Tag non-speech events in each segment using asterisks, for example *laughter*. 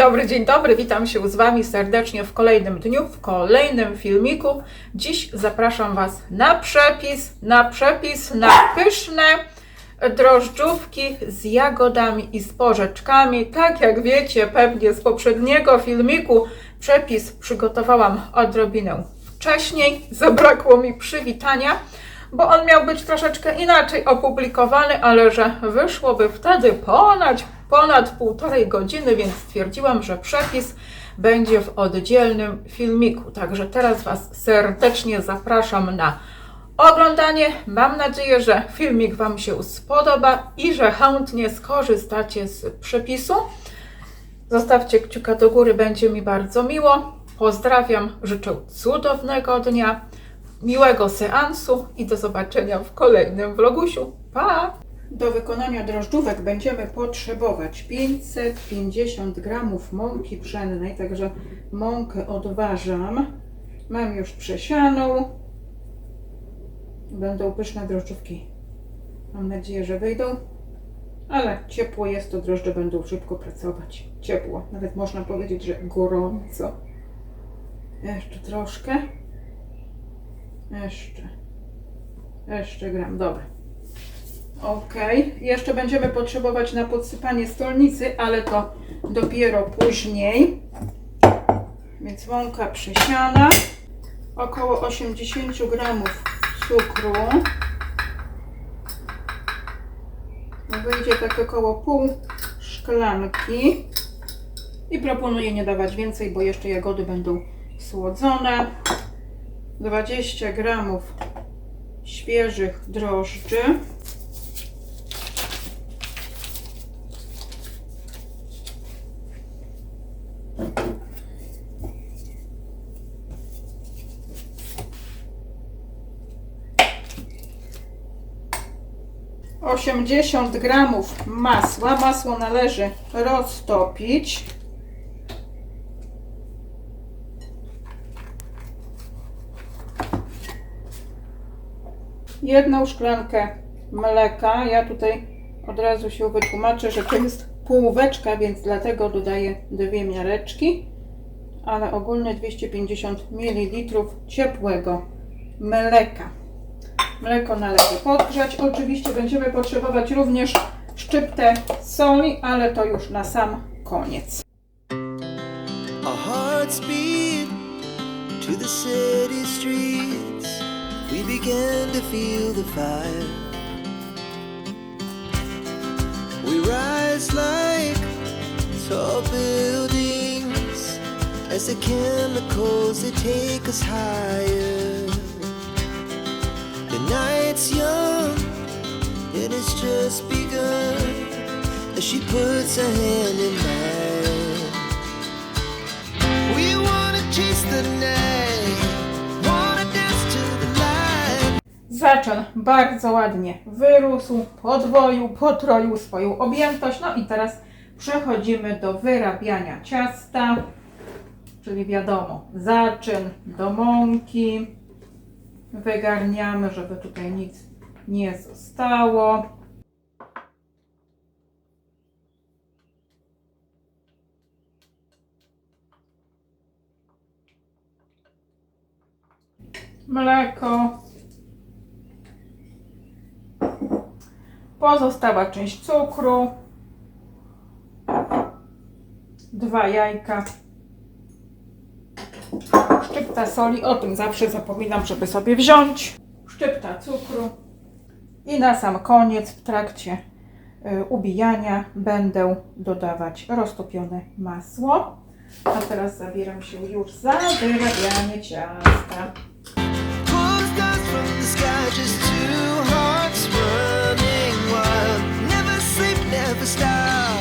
dobry, dzień dobry, witam się z Wami serdecznie w kolejnym dniu, w kolejnym filmiku. Dziś zapraszam Was na przepis, na przepis, na pyszne drożdżówki z jagodami i z porzeczkami. Tak jak wiecie pewnie z poprzedniego filmiku, przepis przygotowałam odrobinę wcześniej, zabrakło mi przywitania bo on miał być troszeczkę inaczej opublikowany, ale że wyszłoby wtedy ponad, ponad półtorej godziny, więc stwierdziłam, że przepis będzie w oddzielnym filmiku. Także teraz Was serdecznie zapraszam na oglądanie. Mam nadzieję, że filmik Wam się spodoba i że chętnie skorzystacie z przepisu. Zostawcie kciuka do góry, będzie mi bardzo miło. Pozdrawiam, życzę cudownego dnia miłego seansu i do zobaczenia w kolejnym vlogusiu. Pa! Do wykonania drożdżówek będziemy potrzebować 550 gramów mąki pszennej, także mąkę odważam. Mam już przesianą. Będą pyszne drożdżówki. Mam nadzieję, że wyjdą. Ale ciepło jest, to drożdże będą szybko pracować. Ciepło, nawet można powiedzieć, że gorąco. Jeszcze troszkę. Jeszcze. Jeszcze gram, dobra. Ok, jeszcze będziemy potrzebować na podsypanie stolnicy, ale to dopiero później. Więc mąka przesiana. Około 80 gramów cukru. Wyjdzie tak około pół szklanki. I proponuję nie dawać więcej, bo jeszcze jagody będą słodzone. 20 gramów świeżych drożdży. Osiemdziesiąt gramów masła. Masło należy roztopić. jedną szklankę mleka. Ja tutaj od razu się wytłumaczę, że to jest półweczka, więc dlatego dodaję dwie miareczki, ale ogólnie 250 ml ciepłego mleka. Mleko należy podgrzać. Oczywiście będziemy potrzebować również szczyptę soli, ale to już na sam koniec. To the city streets. We began to feel the fire. We rise like tall buildings as the chemicals they take us higher. Night's young and it's just begun as she puts her hand in mine. We wanna chase the night, wanna dance to the light. Zaczyn bardzo ładnie wyrósł, podwoił, potroił swoją objętość. No i teraz przechodzimy do wyrabiania ciasta, czyli wiadomo, zaczyn do mąki. Wygarniamy, żeby tutaj nic nie zostało. Mleko. Pozostała część cukru. Dwa jajka. Szczypta soli, o tym zawsze zapominam, żeby sobie wziąć. Szczypta cukru. I na sam koniec, w trakcie y, ubijania, będę dodawać roztopione masło. A teraz zabieram się już za wyrabianie ciasta. Never sleep, never stop.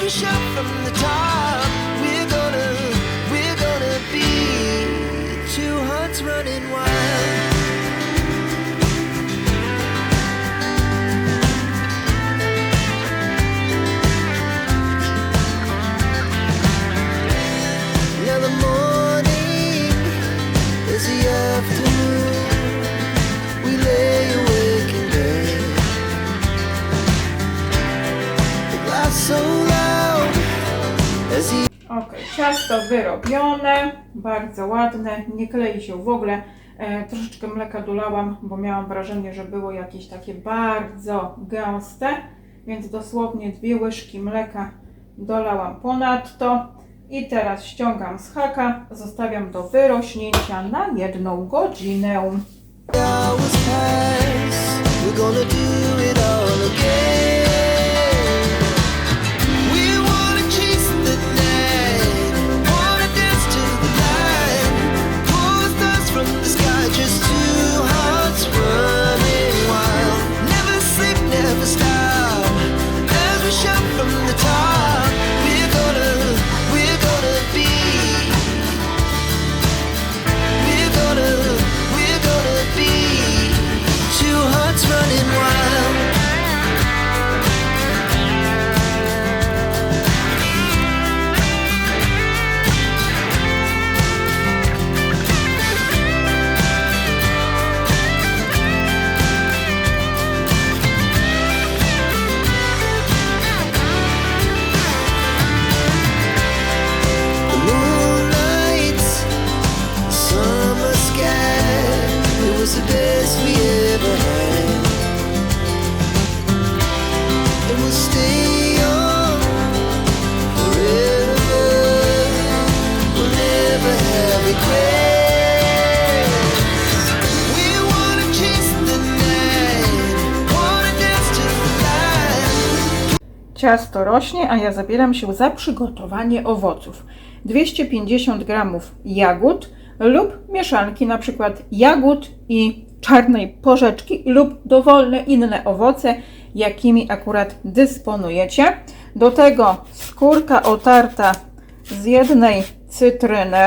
We shout from the top, running wild. Wyrobione, bardzo ładne, nie klei się w ogóle. E, troszeczkę mleka dolałam, bo miałam wrażenie, że było jakieś takie bardzo gęste, więc dosłownie dwie łyżki mleka dolałam ponadto. I teraz ściągam z haka, zostawiam do wyrośnięcia na jedną godzinę. Ciasto rośnie, a ja zabieram się za przygotowanie owoców. 250 g jagód lub mieszanki, na przykład jagód i czarnej porzeczki lub dowolne inne owoce, jakimi akurat dysponujecie. Do tego skórka otarta z jednej cytryny.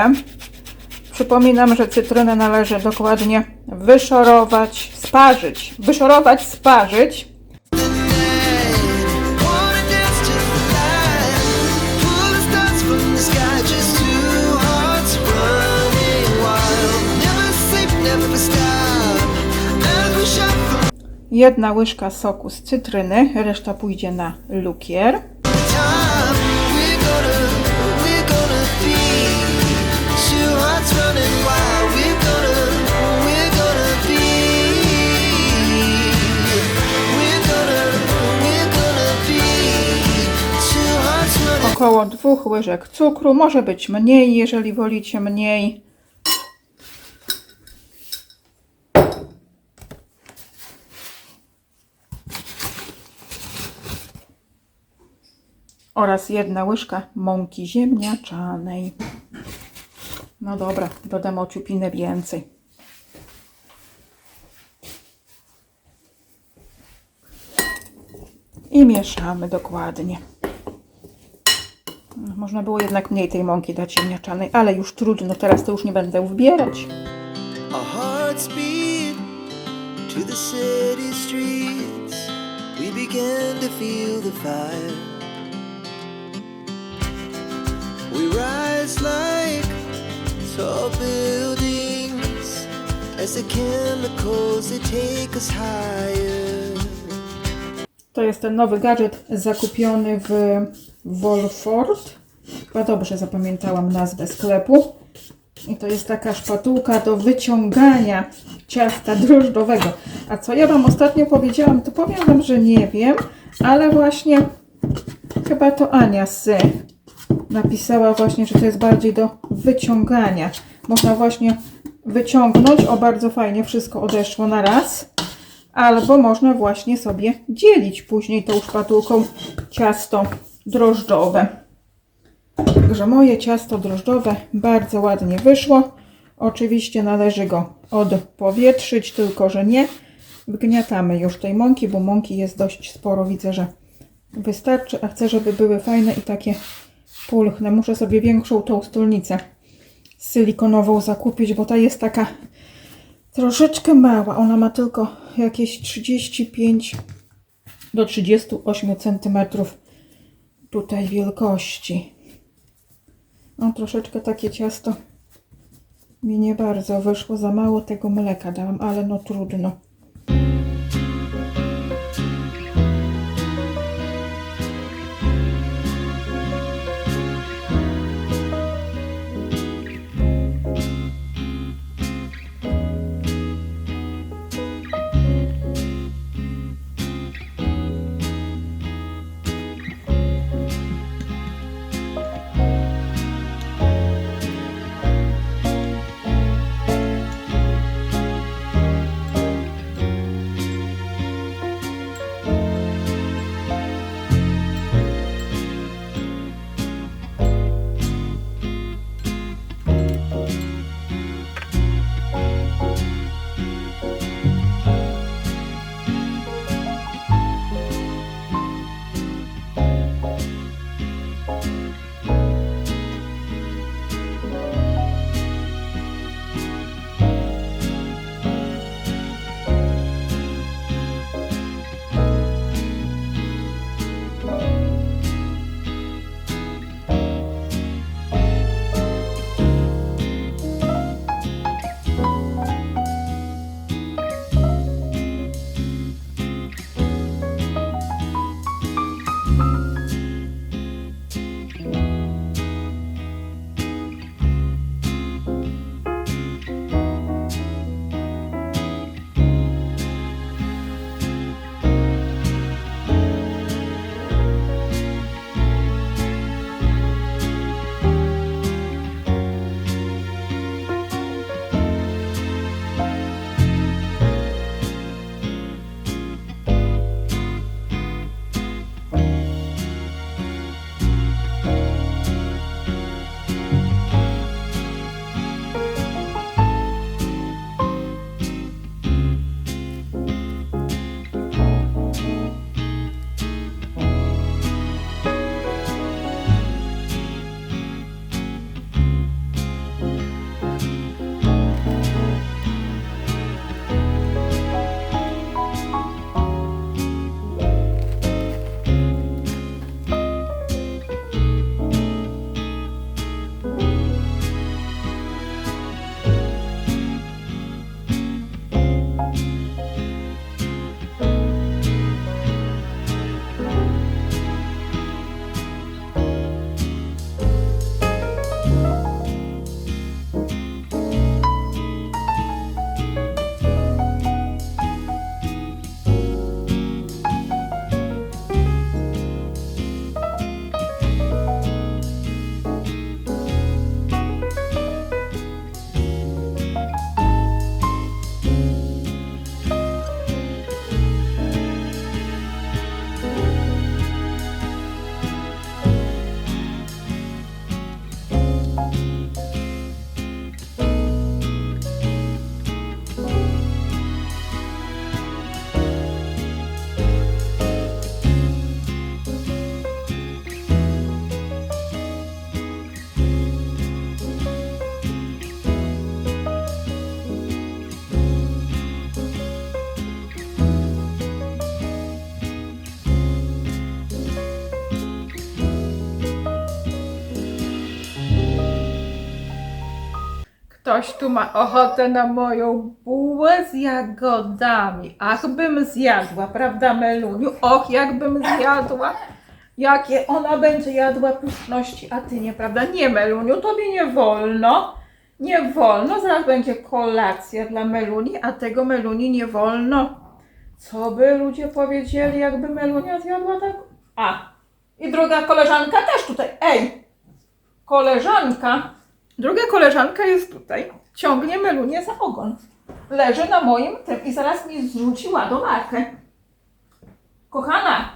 Przypominam, że cytrynę należy dokładnie wyszorować, sparzyć. Wyszorować, sparzyć. Jedna łyżka soku z cytryny, reszta pójdzie na lukier. Około dwóch łyżek cukru, może być mniej, jeżeli wolicie mniej. Oraz jedna łyżka mąki ziemniaczanej. No dobra, dodam ociupinę więcej. I mieszamy dokładnie. Można było jednak mniej tej mąki dać ziemniaczanej, ale już trudno, teraz to już nie będę wbierać. To the city streets. We began to feel the fire. We rise like tall buildings as the chemicals they take us higher. To jest ten nowy gadżet zakupiony w Wolford. Chyba dobrze zapamiętałam nazwę sklepu. I to jest taka szpatułka do wyciągania ciasta drożdżowego. A co ja Wam ostatnio powiedziałam, to powiem Wam, że nie wiem, ale właśnie chyba to Ania z napisała właśnie, że to jest bardziej do wyciągania. Można właśnie wyciągnąć, o bardzo fajnie wszystko odeszło na raz. Albo można właśnie sobie dzielić później tą szpatułką ciasto drożdżowe. Także moje ciasto drożdżowe bardzo ładnie wyszło. Oczywiście należy go odpowietrzyć, tylko że nie wgniatamy już tej mąki, bo mąki jest dość sporo. Widzę, że wystarczy, a chcę, żeby były fajne i takie pulchne. Muszę sobie większą tą stolnicę silikonową zakupić, bo ta jest taka troszeczkę mała. Ona ma tylko jakieś 35 do 38 cm tutaj wielkości. No troszeczkę takie ciasto mi nie bardzo wyszło. Za mało tego mleka dałam, ale no trudno. Ktoś tu ma ochotę na moją bułę z jagodami. Ach, bym zjadła, prawda, Meluniu? Och, jakbym zjadła. Jakie ona będzie jadła pyszności, a ty nie, prawda? Nie, Meluniu, tobie nie wolno. Nie wolno, zaraz będzie kolacja dla Meluni, a tego Meluni nie wolno. Co by ludzie powiedzieli, jakby Melunia zjadła tak? A, i druga koleżanka też tutaj. Ej, koleżanka, druga koleżanka jest tutaj. Ciągnie Melunię za ogon. Leży na moim tym i zaraz mi zrzuci ładomarkę. Kochana,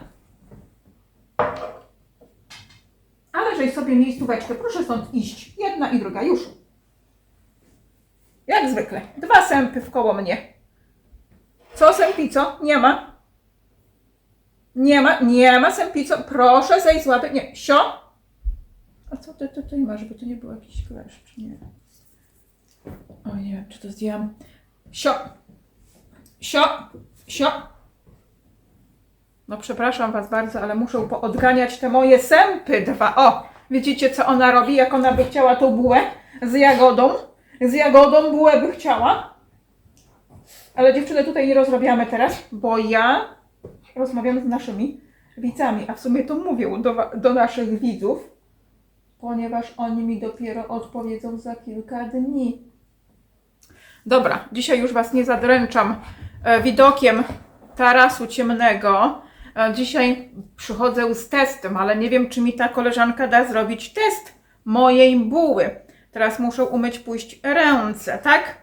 ale żeś sobie miejscóweczkę, proszę stąd iść. Jedna i druga, już. Jak zwykle. Dwa sępy w koło mnie. Co sępico? Nie ma. Nie ma, nie ma sępico. Proszę zejść z łapy. Nie, sio. A co ty tutaj masz, żeby to nie był jakiś kleszcz? Nie. O nie wiem, czy to zdjęłam. Sio. Sio. Sio. No przepraszam was bardzo, ale muszę poodganiać te moje sępy dwa. O, widzicie co ona robi, jak ona by chciała tą bułę z jagodą? Z jagodą bułę by chciała. Ale dziewczyny tutaj nie rozmawiamy teraz, bo ja rozmawiam z naszymi widzami, a w sumie to mówię do, do naszych widzów, ponieważ oni mi dopiero odpowiedzą za kilka dni. Dobra, dzisiaj już Was nie zadręczam e, widokiem tarasu ciemnego. E, dzisiaj przychodzę z testem, ale nie wiem, czy mi ta koleżanka da zrobić test mojej buły. Teraz muszę umyć pójść ręce, tak?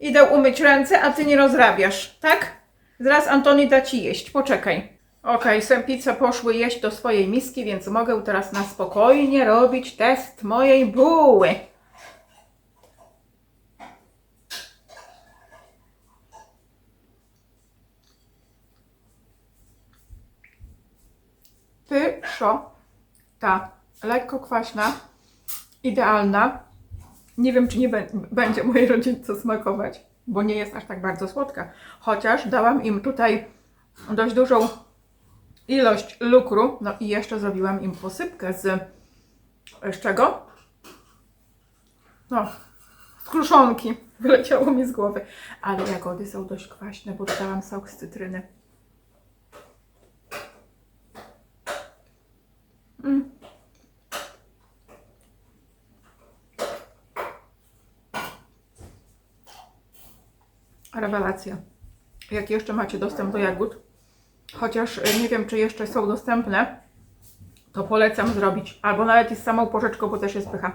Idę umyć ręce, a ty nie rozrabiasz, tak? Zaraz Antoni da ci jeść, poczekaj. Okej, sępice poszły jeść do swojej miski, więc mogę teraz na spokojnie robić test mojej buły. Pyszo, ta lekko kwaśna, idealna. Nie wiem, czy nie bę- będzie mojej rodzince smakować, bo nie jest aż tak bardzo słodka. Chociaż dałam im tutaj dość dużą ilość lukru. No i jeszcze zrobiłam im posypkę z, z czego? No, z kruszonki. *laughs* Wyleciało mi z głowy. Ale jagody są dość kwaśne, bo dodałam sok z cytryny. Mm. Rewelacja. Jak jeszcze macie dostęp do jagód, chociaż y, nie wiem, czy jeszcze są dostępne, to polecam zrobić. Albo nawet i z samą porzeczką, bo też jest pycha.